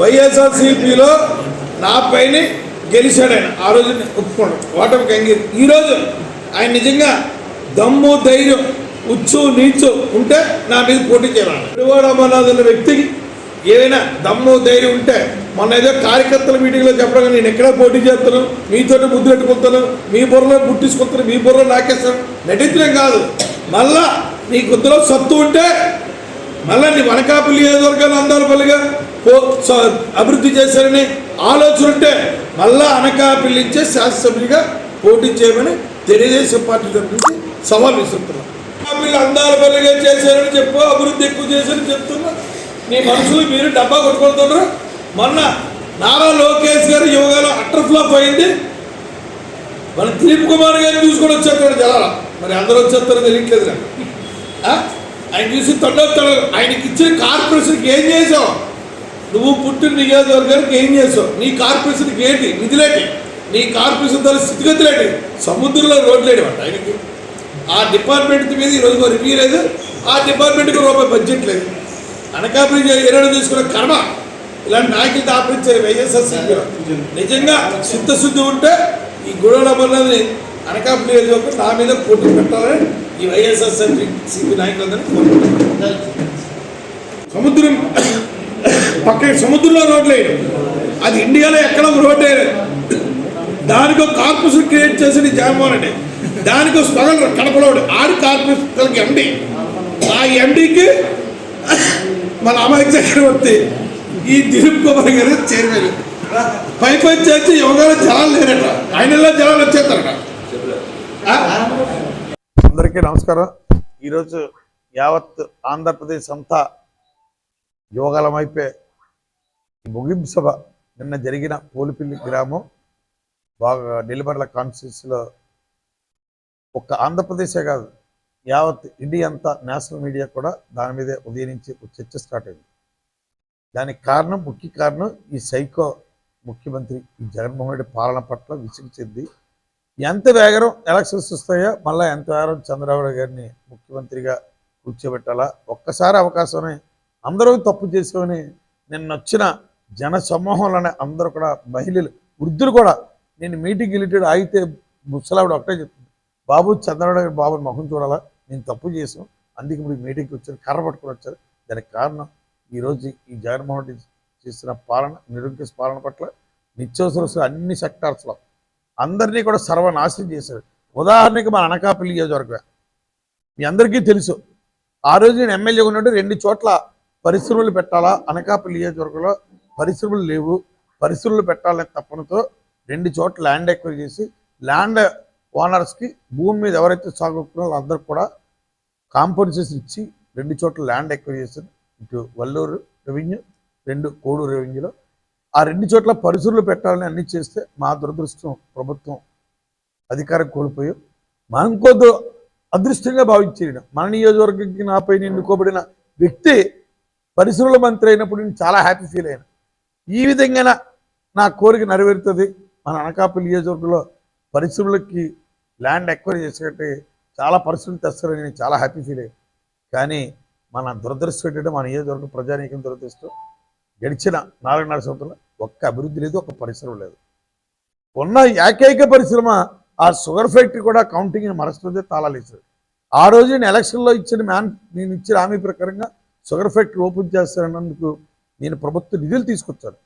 వైఎస్ఆర్సీపీలో నా పైన గెలిచాడు ఆయన. ఆ రోజు ఒప్పుకోండి ఓటమి కంగీరు ఈరోజు ఆయన నిజంగా దమ్ము ధైర్యం ఉచ్చు నీచు ఉంటే నా మీద పోటీ చేయాలి. విడువాడ అమర్నాథ్ అన్న వ్యక్తికి ఏదైనా దమ్ము ధైర్యం ఉంటే మొన్న ఏదో కార్యకర్తల మీటింగ్లో చెప్పడం నేను ఎక్కడ పోటీ చేస్తాను? మీతోటి ముద్దు పెట్టుకుంటాను. మీ బుర్రలో పుట్టించుకుంటాను. మీ బుర్రలో నాకేస్తాను. నటించడం కాదు. మళ్ళా నీ గుద్దులో సత్తు ఉంటే మళ్ళీ నీ వనకాపల్లి నియోజకవర్గాన్ని అందాలపల్లిగా పో అభివృద్ధి చేశారని ఆలోచన ఉంటే మళ్ళా అనకాపల్లి శాసనసభ్యుడిగా పోటీ చేయమని తెలుగుదేశం పార్టీ తరఫు నుంచి సవాల్ విసురుతున్నాం. అనకాపల్లి అందాలపల్లిగా చేశారని చెప్పు అభివృద్ధి ఎక్కువ చేశారని చెప్తున్నా. నీ మనసులు మీరు డబ్బా కొట్టుకుంటున్నారు మొన్న నారా లోకేష్ గారు యువగాలో అట్టర్ ఫ్లాప్ అయింది. మన దిలీప్ కుమార్ గారిని చూసుకొని వచ్చేస్తాడు జనాల. మరి అందరూ వచ్చేస్తారో తెలియట్లేదు నాకు ఆయన చూసి తొండ ఆయనకి ఇచ్చిన కార్పొరేషన్కి ఏం చేసావు? నువ్వు పుట్టిన నియోజకవర్గానికి ఏం చేసావు నీ కార్పొరేషన్కి ఏంటి? నిధులేటి? నీ కార్పొరేషన్ ద్వారా స్థితిగతులేటి సముద్రంలో రోడ్లేడు అంట ఆయనకి. ఆ డిపార్ట్మెంట్ మీద ఈరోజు రివ్యూ లేదు. ఆ డిపార్ట్మెంట్కి రూపాయి బడ్జెట్ లేదు. అనకాపల్లి ఏనాడు తీసుకున్న కర్మ. ఇలాంటి నాయకులు దాపించారు వైఎస్ఆర్సీపీలో నిజంగా చిత్తశుద్ధి ఉంటే ఈ గుడవడమన్నది అనకాపల్లి నియోజకవర్గం నా మీద పోటీ పెట్టాలని ఈ వైఎస్ఆర్సీపీ సిపి నాయకులందరినీ కోరుకుంటున్నాను. సముద్రం పక్కన సముద్రంలో రోడ్లు. వేయడం అది ఇండియాలో ఎక్కడ ఒక రోడ్డు. వేయలేదు దానికి ఒక కార్పొరేషన్ క్రియేట్ చేసింది జగన్మోహన్ రెడ్డి. దానికి స్మగల్ కడపలోడు. ఆడు కార్పొరేషన్ ఎండి ఆ ఎండికి మన అమాయక చక్రవర్తి ఈ దిలీప్ కుమార్ గారు చైర్మన్. పై పై చేసి యోగాలో జలాలు లేరట. ఆయనలో జలాలు వచ్చేస్తారట. అందరికీ నమస్కారం. ఈరోజు యావత్ ఆంధ్రప్రదేశ్ అంతా యోగాలమైపోయి ఈ ముగింపు సభ నిన్న జరిగిన పోలిపిల్లి గ్రామం బాగా నిలబడల కాన్స్టిట్యూన్సీలో ఒక్క ఆంధ్రప్రదేశే కాదు యావత్ ఇండియా అంతా నేషనల్ మీడియా కూడా దాని మీదే ఉదయం నుంచి చర్చ స్టార్ట్ అయింది. దానికి కారణం ముఖ్య కారణం ఈ సైకో ముఖ్యమంత్రి ఈ జగన్మోహన్ రెడ్డి పాలన పట్ల విసుగు చెంది ఎంత వేగరం ఎలక్షన్స్ వస్తాయో మళ్ళీ ఎంత వేగరం చంద్రబాబు గారిని ముఖ్యమంత్రిగా కూర్చోబెట్టాలా? ఒక్కసారి అవకాశమే అందరూ తప్పు చేసామని నిన్న వచ్చిన జన సమూహంలోనే అందరూ కూడా మహిళలు వృద్ధులు కూడా నేను మీటింగ్ రిలేటెడ్ ఆగితే ముసలావిడ ఒకటే చెప్తుంది బాబు చంద్రబాబు బాబు మొహం చూడాలా? నేను తప్పు చేసాం అందుకే ఇప్పుడు మీటింగ్కి వచ్చారు కర్ర పట్టుకుని వచ్చారు. దానికి కారణం ఈరోజు ఈ జగన్మోహన్ రెడ్డి చేసిన పాలన నిరంకుశ పాలన పట్ల నిత్యావసర అన్ని సెక్టార్స్లో అందరినీ కూడా సర్వనాశనం చేశారు. ఉదాహరణకి మన అనకాపల్లి నియోజకవర్గం మీ అందరికీ తెలుసు ఆ రోజు నేను ఎమ్మెల్యే ఉన్నట్టు రెండు చోట్ల పరిశ్రమలు పెట్టాలా? అనకాపల్లి నియోజకవర్గంలో పరిశ్రమలు లేవు. పరిశ్రమలు పెట్టాలనే తప్పనతో రెండు చోట్ల ల్యాండ్ ఎక్వైర్ చేసి ల్యాండ్ ఓనర్స్కి భూమి మీద ఎవరైతే సాగుతున్నారో అందరు కూడా కాంపన్సేషన్ ఇచ్చి రెండు చోట్ల ల్యాండ్ ఎక్వైర్ చేశారు. ఇటు వల్లూరు రెవెన్యూ రెండు కోడూరు రెవెన్యూలో ఆ రెండు చోట్ల పరిసరాలు పెట్టాలని అన్ని చేస్తే మా దురదృష్టం ప్రభుత్వం అధికారం కోల్పోయాం మనం కొద్ది అదృష్టంగా భావించేయడం మన నియోజకవర్గానికి నాపై ఎన్నుకోబడిన వ్యక్తి పరిశ్రమల మంత్రి అయినప్పుడు నేను చాలా హ్యాపీ ఫీల్ అయినా. ఈ విధంగా నా కోరిక నెరవేరుతుంది. మన అనకాపల్లి నియోజకవర్గంలో పరిశ్రమలకి ల్యాండ్ ఎక్వైరీ చేసేటట్టు చాలా పరిశ్రమలు తెస్తారని నేను చాలా హ్యాపీ ఫీల్ అయ్యాను. కానీ మన దురదృష్టం ఏంటంటే మన నియోజకవర్గం ప్రజానీకం దురదృష్టం. గడిచిన నాలుగున్నర సంవత్సరంలో ఒక్క అభివృద్ధి లేదు ఒక్క పరిశ్రమ లేదు. ఉన్న ఏకైక పరిశ్రమ ఆ షుగర్ ఫ్యాక్టరీ కూడా కౌంటింగ్ మరస్తుంది తాళాలేసారు ఆ రోజు నేను ఎలక్షన్లో ఇచ్చిన మ్యాన్ నేను ఇచ్చిన హామీ ప్రకారంగా షుగర్ ఫ్యాక్టరీ ఓపెన్ చేస్తారన్నందుకు నేను ప్రభుత్వ నిధులు తీసుకొచ్చాను.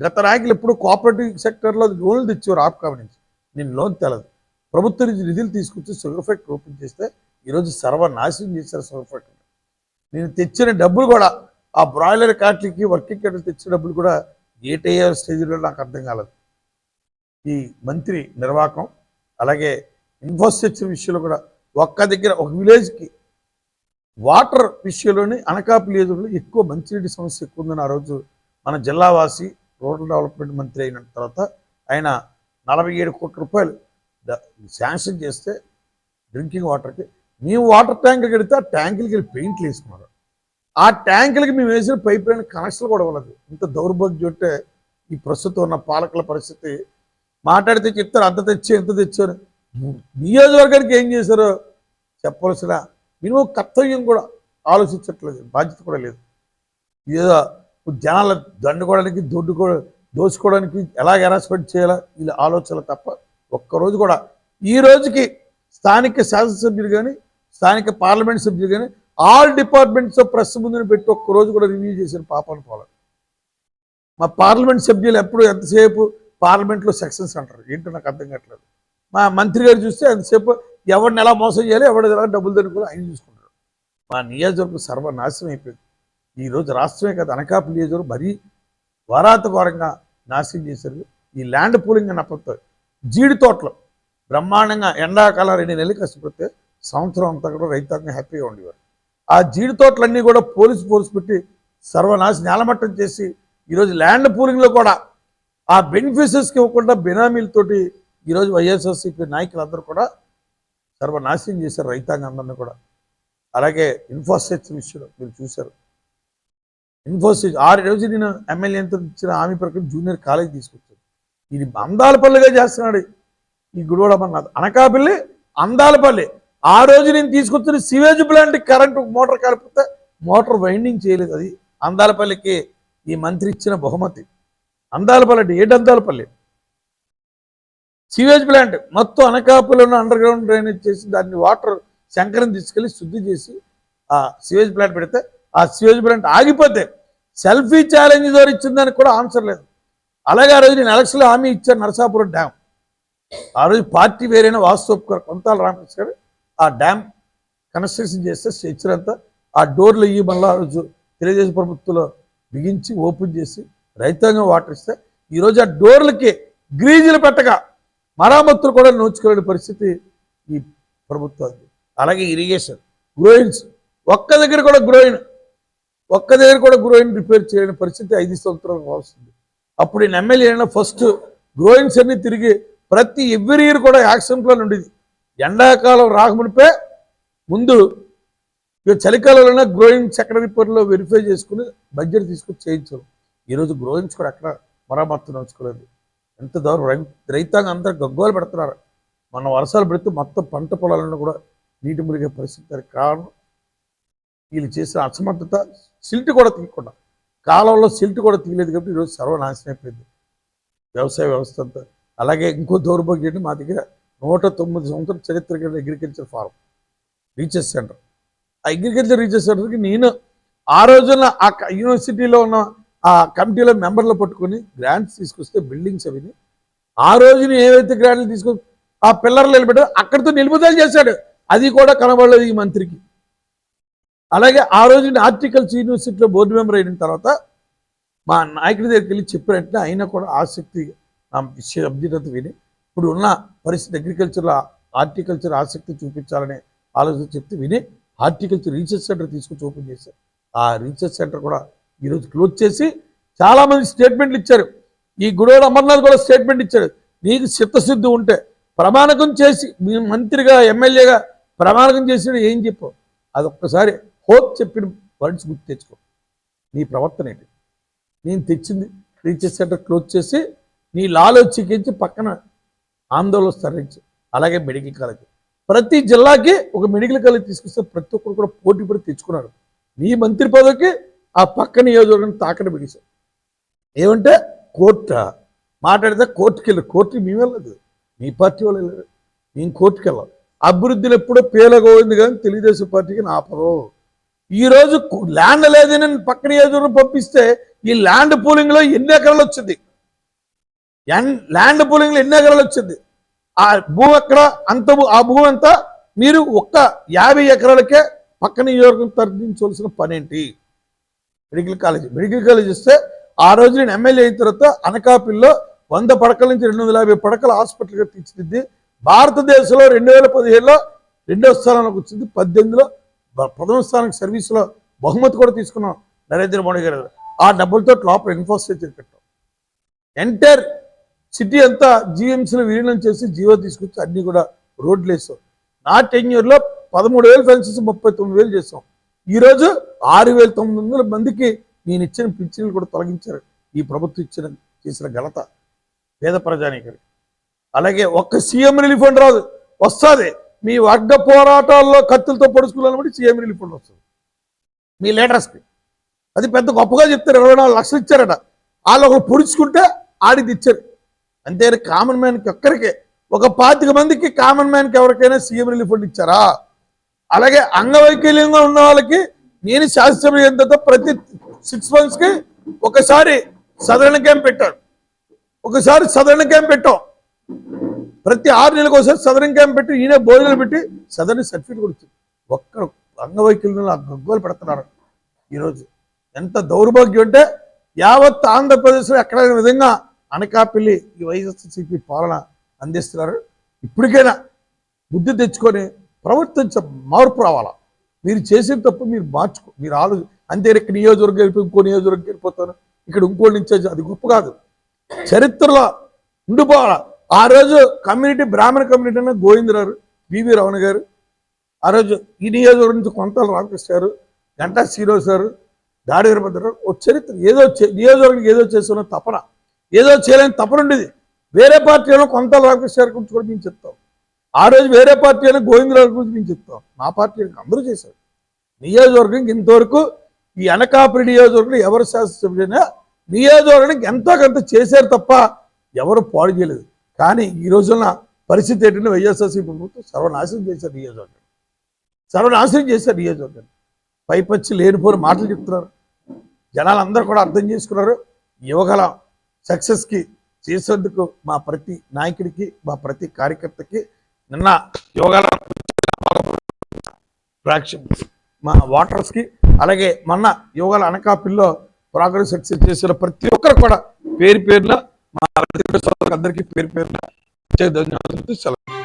గత నాయకులు ఎప్పుడు కోఆపరేటివ్ సెక్టర్లో లోన్లు తెచ్చేవారు ఆప్కాబ్ నుంచి. నేను లోన్ తెలదు. ప్రభుత్వం నుంచి నిధులు తీసుకొచ్చి షుగర్ ఫ్యాక్టరీ ఓపెన్ చేస్తే ఈరోజు సర్వనాశనం చేశారు షుగర్ ఫ్యాక్టరీ నేను తెచ్చిన డబ్బులు కూడా ఆ బ్రాయిలర్ కాట్లకి వర్కింగ్ క్యాటల్ తెచ్చిన డబ్బులు కూడా ఏటయ్యే స్టేజ్లో నాకు అర్థం కాలేదు. ఈ మంత్రి నిర్వాహకం అలాగే ఇన్ఫ్రాస్ట్రక్చర్ విషయంలో కూడా ఒక్క దగ్గర ఒక విలేజ్కి వాటర్ విషయంలోనే అనకాపల్లి నియోజకవర్గంలో ఎక్కువ మంచినీటి సమస్య ఎక్కువ ఉందని ఆ రోజు మన జిల్లావాసి రూరల్ డెవలప్మెంట్ మంత్రి అయిన తర్వాత ఆయన నలభై ఏడు కోట్ల రూపాయలు శాంక్షన్ చేస్తే డ్రింకింగ్ వాటర్కి మేము వాటర్ ట్యాంకులు కడితే ఆ ట్యాంకులకి వెళ్ళి పెయింట్లు వేసుకున్నారు. ఆ ట్యాంకులకి మేము వేసిన పైప్ లైన్ కనెక్షన్లు కూడా ఇవ్వలేదు. ఇంత దౌర్భాగ్యం అంటే ఈ ప్రస్తుతం ఉన్న పాలకుల పరిస్థితి. మాట్లాడితే చెప్తారు అంత తెచ్చి ఎంత తెచ్చారు. నియోజకవర్గానికి ఏం చేశారో? చెప్పవలసిన మినిమం కర్తవ్యం కూడా ఆలోచించట్లేదు బాధ్యత కూడా లేదు. ఏదో జనాల దండుకోవడానికి దొడ్డుకో దోచుకోవడానికి ఎలా హెరాస్మెంట్ చేయాలా వీళ్ళ ఆలోచనలు తప్ప ఒక్కరోజు కూడా ఈ రోజుకి స్థానిక శాసనసభ్యులు కానీ స్థానిక పార్లమెంట్ సభ్యులు కానీ ఆల్ డిపార్ట్మెంట్స్ ప్రెస్ ముందుని పెట్టి ఒక్కరోజు కూడా రివ్యూ చేసిన పాపాను పోలేదు మా పార్లమెంట్ సభ్యులు ఎప్పుడు ఎంతసేపు పార్లమెంట్లో సెక్షన్స్ అంటారు ఏంటో నాకు అర్థం కావట్లేదు. మా మంత్రి గారు చూస్తే ఎంతసేపు ఎవరిని ఎలా మోసం చేయాలి ఎవరిని ఎలా డబ్బులు దొరుకులు ఆయన చూసుకుంటారు మా నియోజకవర్గం సర్వనాశనం అయిపోయింది. ఈరోజు రాష్ట్రమే కదా అనకాపల్లి నియోజకవర్గం మరీ వారాతవారంగా నాశనం చేశారు. ఈ ల్యాండ్ పూలింగ్ అని అప్పతో జీడి తోటలు బ్రహ్మాండంగా ఎండాకాలం రెండు నెలలు కష్టపడితే సంవత్సరం అంతా కూడా రైతాంగం హ్యాపీగా ఉండేవారు. ఆ జీడి తోటలన్నీ కూడా పోలీసు పోలీసు పెట్టి సర్వనాశ నేలమట్టం చేసి ఈరోజు ల్యాండ్ పూలింగ్లో కూడా ఆ బెనిఫిషరీస్కి ఇవ్వకుండా బినామీలతోటి ఈరోజు వైఎస్ఆర్సీపీ నాయకులందరూ కూడా సర్వనాశనం చేశారు రైతాంగం కూడా. అలాగే ఇన్ఫోసిస్ విషయంలో మీరు చూశారు. ఇన్ఫోసిస్ ఆరు రోజు నేను ఎమ్మెల్యేతో ఇచ్చిన హామీ ప్రకారం జూనియర్ కాలేజ్ తీసుకొచ్చాను ఇది అందాలపల్లిగా చేస్తున్నాడు. ఈ గుడివాడ అమర్నాథ్. అనకాపల్లి అందాలపల్లి ఆ రోజు నేను తీసుకొచ్చిన సివేజ్ ప్లాంట్ కరెంటు మోటార్ కలిపితే మోటార్ వైండింగ్ చేయలేదు అది. అందాలపల్లికి ఈ మంత్రి ఇచ్చిన బహుమతి. అందాలపల్లి అంటే ఏంటి అందాలపల్లి సివేజ్ ప్లాంట్ మొత్తం అనకాపల్లి అండర్ గ్రౌండ్ డ్రైనేజ్ చేసి దాన్ని వాటర్ శంకరం తీసుకెళ్ళి శుద్ధి చేసి ఆ సీవేజ్ ప్లాంట్ పెడితే ఆ సివేజ్ ప్లాంట్ ఆగిపోతే సెల్ఫీ ఛాలెంజ్ ద్వారా ఇచ్చిందానికి కూడా ఆన్సర్ లేదు. అలాగే ఆ రోజు నేను ఎలక్షన్లో హామీ ఇచ్చాను నరసాపురం డ్యామ్ ఆ రోజు పార్టీ వేరైన వాస్తవ కొంతాల రామకృష్ణ గారు ఆ డ్యామ్ కన్స్ట్రక్షన్ చేస్తే స్ట్రెచ్చర్ అంతా ఆ డోర్లు ఇయ్యి మళ్ళీ ఆ రోజు తెలుగుదేశం ప్రభుత్వంలో బిగించి ఓపెన్ చేసి రైతాంగం వాటర్ ఇస్తే ఈరోజు ఆ డోర్లకి గ్రీజులు పెట్టగా మరామత్తులు కూడా నోచుకోలేని పరిస్థితి ఈ ప్రభుత్వానికి అలాగే ఇరిగేషన్ గ్రోయిన్స్ ఒక్క దగ్గర కూడా గ్రోయిన్ ఒక్క దగ్గర కూడా గ్రోయిన్ రిపేర్ చేయని పరిస్థితి ఐదు సంవత్సరాలు వస్తుంది. అప్పుడు నేను ఎమ్మెల్యే అయినా ఫస్ట్ గ్రోయిన్స్ అన్ని తిరిగి ప్రతి ఎవ్రీ ఇయర్ కూడా యాక్షన్ ప్లాన్ ఉండేది. ఎండాకాలం రాకమునిపే ముందు చలికాలంలోనే గ్రోయింగ్స్ ఎక్కడ రిపేర్లో వెరిఫై చేసుకుని బడ్జెట్ తీసుకుని చేయించాం ఈరోజు గ్రోయింగ్స్ కూడా ఎక్కడ మరామత్తు నడుచుకోలేదు ఎంత దూరం రైతాంగం అందరూ గగ్గోలు పెడుతున్నారు. మన వర్షాలు పెడితే మొత్తం పంట పొలాలను కూడా నీటి మురిగే పరిస్థితి కారణం. వీళ్ళు చేసిన అసమర్థత సిల్ట్ కూడా తీయకుండా కాలంలో సిల్ట్ కూడా తీయలేదు కాబట్టి ఈరోజు సర్వనాశనం అయిపోయింది. వ్యవసాయ వ్యవస్థ అంతా. అలాగే ఇంకో దౌర్భాగ్యం మా దగ్గర నూట తొమ్మిది సంవత్సరాల చరిత్ర కలిగిన అగ్రికల్చర్ ఫారం రీసెర్చ్ సెంటర్ ఆ అగ్రికల్చర్ రీసెర్చ్ సెంటర్కి నేను ఆ రోజున ఆ యూనివర్సిటీలో ఉన్న ఆ కమిటీలో మెంబర్లు పట్టుకొని గ్రాంట్స్ తీసుకొస్తే బిల్డింగ్స్ అవిని ఆ రోజున ఏవైతే గ్రాంట్లు తీసుకొని ఆ పిల్లర్లు నిలబెట్టారు అక్కడితో నిలుపుదల చేశాడు. అది కూడా కనబడలేదు ఈ మంత్రికి. అలాగే ఆ రోజున ఆర్టికల్స్ యూనివర్సిటీలో బోర్డు మెంబర్ అయిన తర్వాత మా నాయకుడి దగ్గరికి వెళ్ళి చెప్పినట్టే అయినా కూడా ఆసక్తి నా విని ఇప్పుడు ఉన్న పరిస్థితి అగ్రికల్చర్లో హార్టికల్చర్ ఆసక్తి చూపించాలనే ఆలోచన చెప్తే విని హార్టికల్చర్ రీసెర్చ్ సెంటర్ తీసుకొచ్చి ఓపెన్ చేశారు. ఆ రీసెర్చ్ సెంటర్ కూడా ఈరోజు క్లోజ్ చేసి చాలామంది స్టేట్మెంట్లు ఇచ్చారు. ఈ గుడోడు అమర్నాథ్ కూడా స్టేట్మెంట్ ఇచ్చాడు నీకు చిత్తశుద్ధి ఉంటే ప్రమాణకం చేసి మీ మంత్రిగా ఎమ్మెల్యేగా ప్రమాణకం చేసినా ఏం చెప్పావు అది ఒక్కసారి హోప్ చెప్పిన వర్డ్స్ గుర్తు తెచ్చుకో. నీ ప్రవర్తన ఏంటి? నేను తెచ్చింది రీచెస్ సెంటర్ క్లోజ్ చేసి నీ లాలో చికించి పక్కన ఆందోళన స్థరించి అలాగే మెడికల్ కాలేజ్. ప్రతి జిల్లాకి ఒక మెడికల్ కాలేజ్ తీసుకొస్తే ప్రతి ఒక్కరు కూడా పోటీ పడి తెచ్చుకున్నారు. నీ మంత్రి పదవికి ఆ పక్క నియోజకవర్గం తాకడ బిడిసాం ఏమంటే కోర్టు మాట్లాడితే కోర్టుకి వెళ్ళరు కోర్టుకి మేము వెళ్ళదు మీ పార్టీ వాళ్ళు వెళ్ళరు. మేము కోర్టుకి వెళ్ళాం అభివృద్ధిని ఎప్పుడో పేలగోయింది కానీ తెలుగుదేశం పార్టీకి నా ఈరోజు ఈ రోజు ల్యాండ్ లేదని పక్క నియోజకవర్గం పంపిస్తే ఈ ల్యాండ్ పూలింగ్లో ఎన్ని ఎకరాలు వచ్చింది? ల్యాండ్ పూలింగ్లో ఎన్ని ఎకరాలు వచ్చింది? ఆ భూమి ఎక్కడ అంత భూ- ఆ భూమి అంతా మీరు ఒక్క యాభై ఎకరాలకే పక్క నియోజకవర్గం తరలించవలసిన పనేంటి? Medical college. మెడికల్ కాలేజ్ ఇస్తే ఆ రోజు నేను ఎమ్మెల్యే అయిన తర్వాత అనకాపిల్లో వంద పడకల నుంచి రెండు వందల యాభై పడకల హాస్పిటల్గా తీర్చిదిద్ది. భారతదేశంలో రెండు వేల పదిహేడులో రెండవ స్థానంలోకి వచ్చింది. పద్దెనిమిదిలో ప్రథమ స్థానం సర్వీస్లో బహుమతి కూడా తీసుకున్నాం నరేంద్ర మోడీ గారు. ఆ డబ్బులతో లోపల ఇన్ఫ్రాస్ట్రక్చర్ కట్టాం. ఎంటైర్ సిటీ అంతా జిఎంసీలో విలీనం చేసి జీవో తీసుకొచ్చి అన్నీ కూడా రోడ్లు వేసాం. నా టెన్యూర్లో పదమూడు వేలు ఫెన్సెస్ ముప్పై తొమ్మిది వేలు చేసాం. ఈరోజు ఆరు వేల తొమ్మిది వందల మందికి నేను ఇచ్చిన పింఛన్లు కూడా తొలగించారు. ఈ ప్రభుత్వం ఇచ్చిన చేసిన ఘనత పేద ప్రజానీకరి అలాగే ఒక్క సీఎం రిలీఫ్ ఫండ్ రాదు. వస్తుంది. మీ వర్గ పోరాటాల్లో కత్తులతో పొడుచుకోవాలని సీఎం రిలీఫ్ ఫండ్ వస్తుంది. మీ లీడర్స్కి అది పెద్ద గొప్పగా చెప్తారు. ఇరవై నాలుగు లక్షలు ఇచ్చారట. వాళ్ళు ఒకరు పొడుచుకుంటే ఆడిది ఇచ్చారు. అంతే కామన్ మ్యాన్కి ఒక్కరికే ఒక పాతిక మందికి కామన్ మ్యాన్కి ఎవరికైనా సీఎం రిలీఫ్ ఫండ్ ఇచ్చారా? అలాగే అంగవైకల్యంగా ఉన్న వాళ్ళకి నేను శాస్త్రీయ ఎంతతో ప్రతి సిక్స్ మంత్స్కి ఒకసారి సదరణ క్యాంప్ పెట్టాడు ఒకసారి సదరణ క్యాంప్ పెట్టాం. ప్రతి ఆరు నెలలకు ఒకసారి సదరణ క్యాంప్ పెట్టి ఈయన భోజనాలు పెట్టి సదరణ సర్టిఫికేట్ కొడుతుంది. ఒక్కరు అంగవైకల్యంలో గగ్గోలు పెడుతున్నారు ఈరోజు. ఎంత దౌర్భాగ్యం అంటే యావత్ ఆంధ్రప్రదేశ్లో ఎక్కడైనా విధంగా అనకాపల్లి ఈ వైఎస్ఆర్సీపీ పాలన అందిస్తున్నారు. ఇప్పటికైనా బుద్ధి తెచ్చుకొని ప్రవర్తించ మార్పు రావాలా? మీరు చేసిన తప్పు మీరు మార్చుకో మీరు ఆలోచన అంతే ఇక్కడ నియోజకవర్గం వెళ్ళిపోయి ఇంకో నియోజకవర్గం వెళ్ళిపోతాను ఇక్కడ ఇంకోటి నుంచి అది గొప్ప కాదు. చరిత్రలో ఉండిపోవాల? ఆ రోజు కమ్యూనిటీ బ్రాహ్మణ కమ్యూనిటీ అన్న గోవిందరావు బివి రమణ గారు ఆ రోజు ఈ నియోజకవర్గం నుంచి కొంతల రామకృష్ణ గారు గంటా శ్రీరావు గారు దాడి వీరభద్రరావు ఓ చరిత్ర. ఏదో నియోజకవర్గానికి ఏదో చేస్తున్న తపన. ఏదో చేయలేని తపన ఉండేది. వేరే పార్టీలో కొంతల రామకృష్ణ గారి గురించి కూడా మేము చెప్తాం. ఆ రోజు వేరే పార్టీ అయినా గోవిందరావు గురించి మేము చెప్తాం మా పార్టీ అందరూ చేశారు. నియోజకవర్గం ఇంతవరకు ఈ అనకాపురి నియోజకవర్గం ఎవరు శాసనసభ్యులైనా నియోజకవర్గానికి ఎంతో కొంత చేశారు తప్ప ఎవరు పాడు చేయలేదు. కానీ ఈ రోజున పరిస్థితి ఏంటంటే వైఎస్ఆర్సీ ప్రభుత్వం సర్వనాశనం చేశారు నియోజకవర్గం సర్వనాశనం చేశారు నియోజకవర్గం పైపచ్చి లేనిపోని మాటలు చెప్తున్నారు. జనాలు అందరూ కూడా అర్థం చేసుకున్నారు. యువగల సక్సెస్కి చేసేందుకు మా ప్రతి నాయకుడికి మా ప్రతి కార్యకర్తకి నిన్న యోగాల మా వాటర్స్కి అలాగే మొన్న యోగాల అనకాపిల్లో ప్రోగ్రెస్ సక్సెస్ చేసిన ప్రతి ఒక్కరు కూడా పేరు పేరున మా అందరికీ పేరు పేరున ధన్యవాదాలు సెలవు.